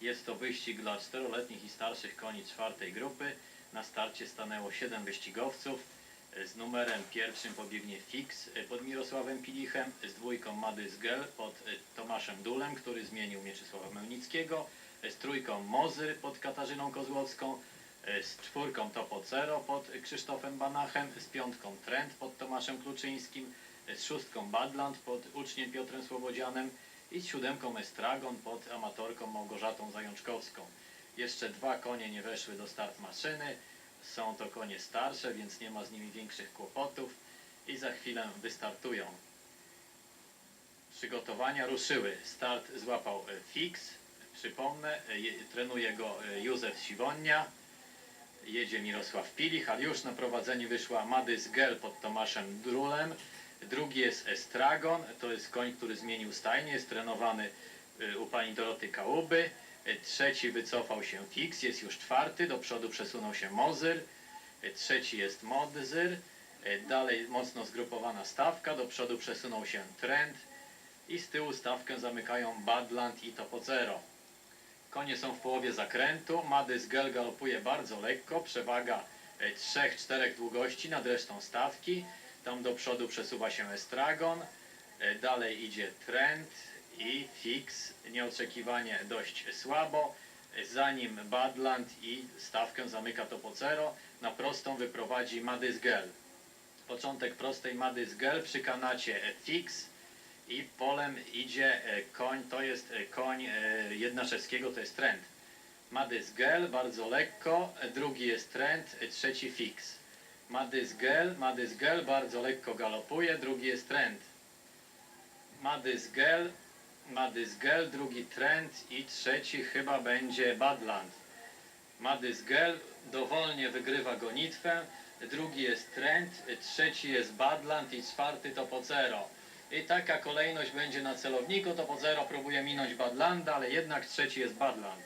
Jest to wyścig dla czteroletnich i starszych koni czwartej grupy. Na starcie stanęło 7 wyścigowców. Z numerem pierwszym pobiegnie Fix pod Mirosławem Pilichem, z dwójką Madys Gel pod Tomaszem Dulem, który zmienił Mieczysława Melnickiego, z trójką Mozy pod Katarzyną Kozłowską, z czwórką Topocero pod Krzysztofem Banachem, z piątką Trend pod Tomaszem Kluczyńskim, z szóstką Badland pod uczniem Piotrem Słowodzianem i z siódemką Estragon pod amatorką Małgorzatą Zajączkowską. Jeszcze dwa konie nie weszły do start maszyny. Są to konie starsze, więc nie ma z nimi większych kłopotów i za chwilę wystartują. Przygotowania ruszyły. Start złapał e, Fix. Przypomnę, e, je- trenuje go e, Józef Siwonia. Jedzie Mirosław Pilich, ale już na prowadzenie wyszła Madys Gel pod Tomaszem Drulem. Drugi jest Estragon, to jest koń, który zmienił stajnię, jest trenowany y, u pani Doroty Kałuby. Y, Trzeci wycofał się Fix, jest już czwarty, do przodu przesunął się Mozyr. Y, Trzeci jest Modzyr. Dalej mocno zgrupowana stawka, do przodu przesunął się Trend. I z tyłu stawkę zamykają Badland i Topozero. Konie są w połowie zakrętu. Madys Gel galopuje bardzo lekko. Przewaga 3-4 długości nad resztą stawki. Tam do przodu przesuwa się Estragon. E, Dalej idzie Trend i Fix. Nieoczekiwanie dość słabo. Za nim Badland i stawkę zamyka Topocero. Na prostą wyprowadzi Madys Gel. Początek prostej Madys Gel przy kanacie Fix. I polem idzie e, koń, to jest e, koń Jednaszewskiego, to jest trend. Madys Gel, bardzo lekko, drugi jest trend, trzeci fix. Madys Gel, Madys Gel bardzo lekko galopuje, drugi jest trend. Madys Gel, Madys Gel, drugi trend i trzeci chyba będzie Badland. Madys Gel dowolnie wygrywa gonitwę, drugi jest Trend, trzeci jest Badland i czwarty to Pocero. I taka kolejność będzie na celowniku, to Pocero próbuje minąć Badlanda, ale jednak trzeci jest Badland.